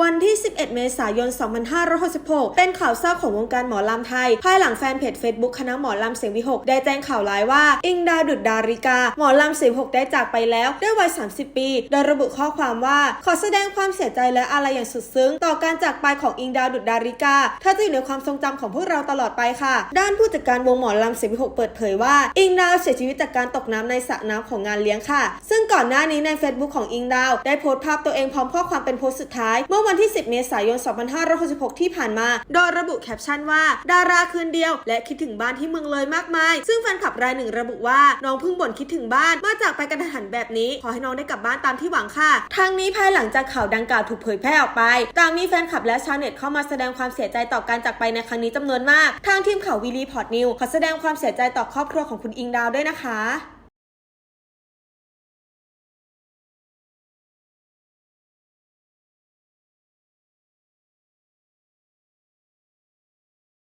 วันที่ 11 เมษายน 2566 เป็นข่าวเศร้าของวงการหมอลำไทย ภายหลังแฟนเพจ Facebook คณะหมอลำเสียงวิหก ได้แจ้งข่าวร้ายว่า อิงดาวดุดดาริกา หมอลำเสียงวิหกได้จากไปแล้ว ด้วยวัย 30 ปี โดยระบุข้อความว่า ขอแสดงความเสียใจและอาลัยอย่างสุดซึ้ง ต่อการจากไปของอิงดาวดุดดาริกา เธอจะอยู่ในความทรงจำของพวกเราตลอดไปค่ะ ด้านผู้จัดการวงหมอลำเสียงวิหกเปิดเผยว่า อิงดาวเสียชีวิตจากการตกน้ำในสระน้ำของงานเลี้ยงค่ะ ซึ่งก่อนหน้านี้ใน Facebook ของอิงดาวได้โพสต์ภาพตัวเองพร้อมข้อความเป็นโพสต์สุดท้ายเมื่อวันที่ 10 เมษายน 2566 ที่ผ่านมา โดยระบุแคปชั่นว่า ดาราคืนเดียว และคิดถึงบ้านที่เมืองเลยมากมาย ซึ่งแฟนคลับรายหนึ่งระบุว่าน้องเพิ่งบ่นคิดถึงบ้านมื่อจากไปกระทันแบบนี้ ขอให้น้องได้กลับบ้านตามที่หวังค่ะทางนี้ภายหลังจากข่าวดังกล่าวถูกเผยแพร่ออกไปต่างมีแฟนคลับและชาวเน็ตเข้ามาแสดงความเสียใจต่อการจากไปในครั้งนี้จำนวนมาก ทางทีมข่าววีรีพอร์ตนิวขอแสดงความเสียใจต่อครอบครัวของคุณอิงดาวด้วยนะคะ